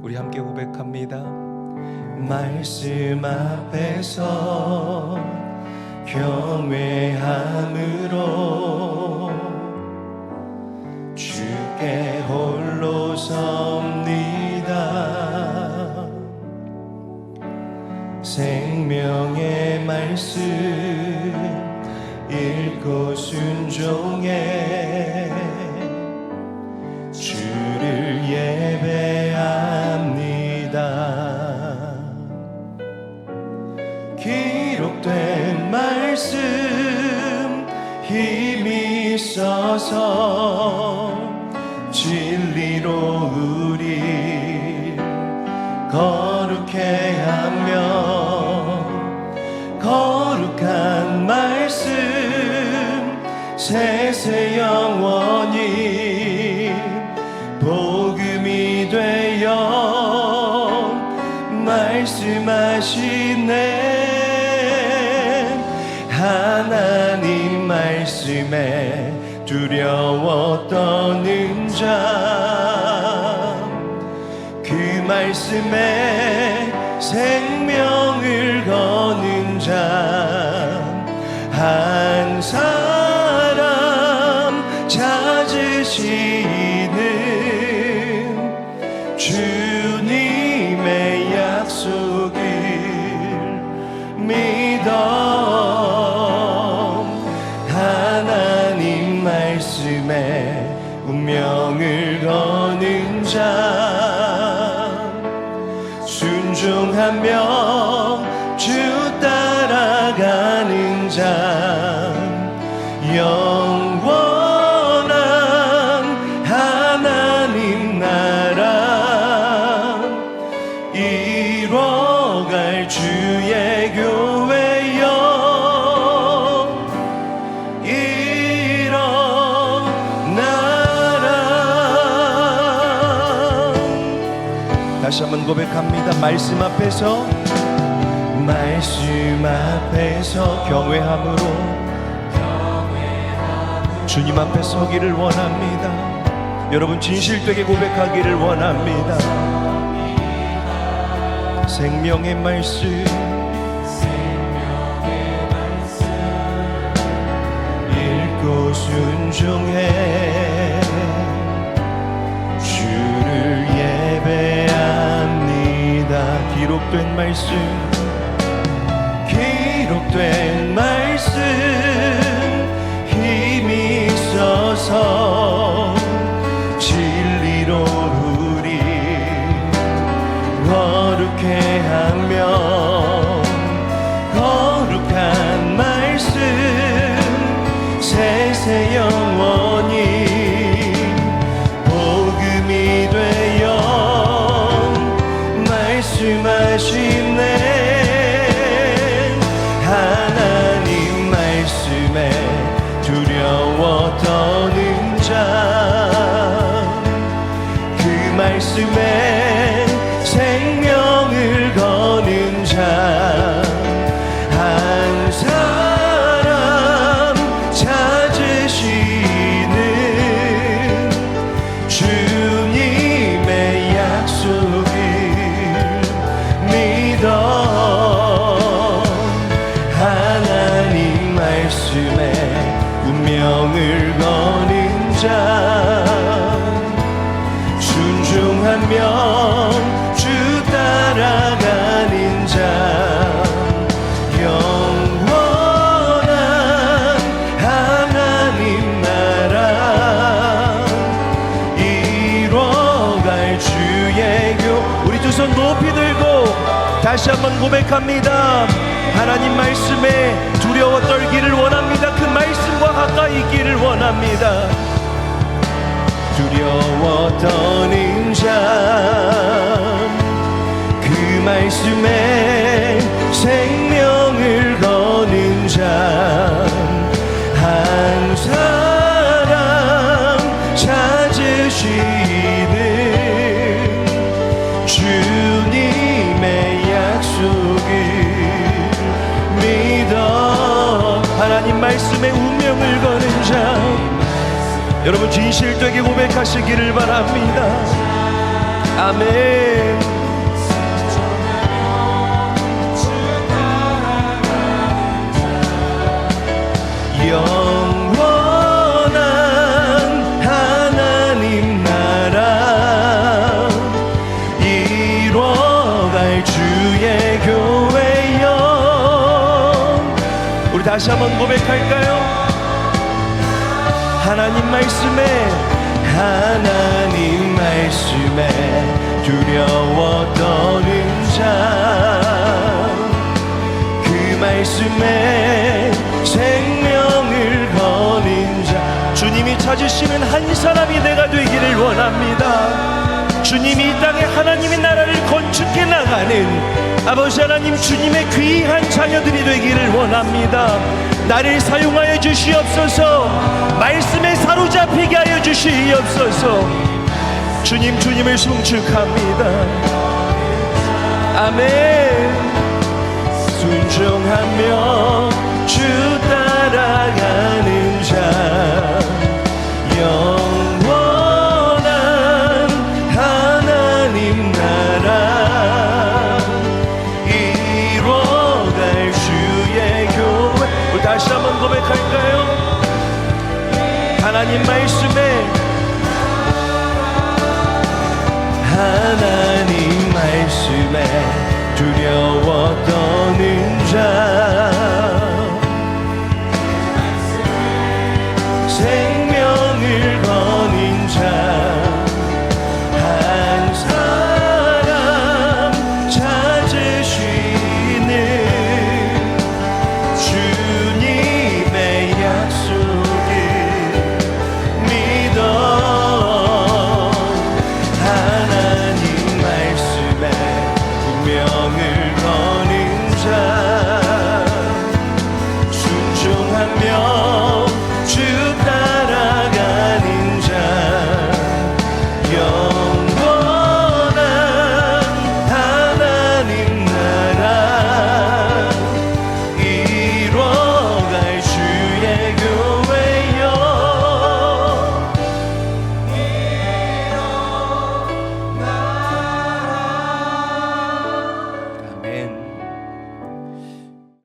우리 함께 고백합니다. 말씀 앞에서 경외함으로 주께 홀로 섭니다. 생명의 말씀 읽고 순종해 주 있어서 진리로 우리 거룩해 하며 거룩한 말씀 세세 영원히 복음이 되어 말씀하시네. 하나님 말씀에 두려워 떠는 자 그 말씀에 생명을 거는 자한 사람 찾으시 말씀에 운명을 거는 자 순종하며 주 따라가는 자 다시 한번 고백합니다. 말씀 앞에서 말씀 앞에서 경외함으로 주님 앞에 서기를 원합니다. 여러분 진실되게 고백하기를 원합니다. 생명의 말씀. 읽고 순종해 기록된 말씀 기록된 믿어. 하나님 말씀에 운명을 거는 자 다시 한번 고백합니다. 하나님 말씀에 두려워 떨기를 원합니다. 그 말씀과 가까이 있기를 원합니다. 두려워 떠는 자 그 말씀에 말씀에 운명을 거는 자 여러분 진실되게 고백하시기를 바랍니다. 아멘 다시 한번 고백할까요? 하나님 말씀에 하나님 말씀에 두려워 떠는 자 그 말씀에 생명을 거는 자. 주님이 찾으시는 한 사람이 내가 되기를 원합니다. 주님이 이 땅에 하나님의 나라를 건축해 나가는 아버지 하나님 주님의 귀한 자녀들이 되기를 원합니다. 나를 사용하여 주시옵소서. 말씀에 사로잡히게 하여 주시옵소서. 주님 주님을 송축합니다. 아멘. 순종하며 주 따라가는 하나님 말씀에 하나님 말씀에 두려워 떠는 자.